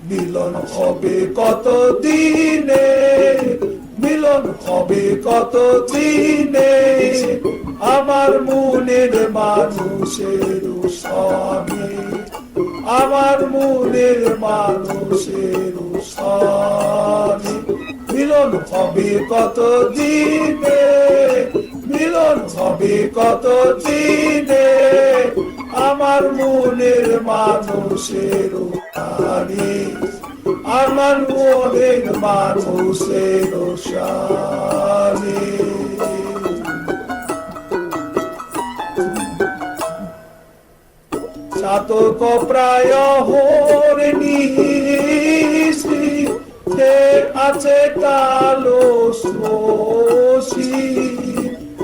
মিলন হবে কত দিনে মিলন হবে কত দিনে আমার মনের মানুষের সনে আমার মনের মানুষের সনে মিলন হবে কত দিনে মিলন হবে কত দিনে আমার মনের মানুষের প্রাণী আমার মনের মানুষের সানি চাতক প্রায় আছে কালো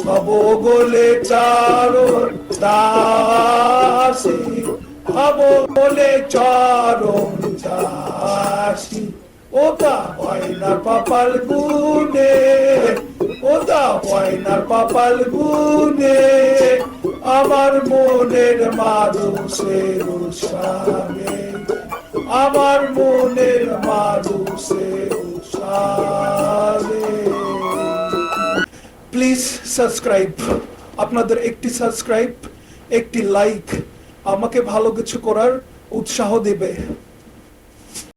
হব বলে চারণ দাসী হব বলে চরণ চাষী। ওটা না পাপাল গুনে ওটা না পাপাল গুনে আমার মনের মানুষের সামনে আমার মনের মানুষের সামনে প্লিজ সাবস্ক্রাইব আপনাদের একটি সাবস্ক্রাইব একটি লাইক আমাকে ভালো কিছু করার উৎসাহ দেবে।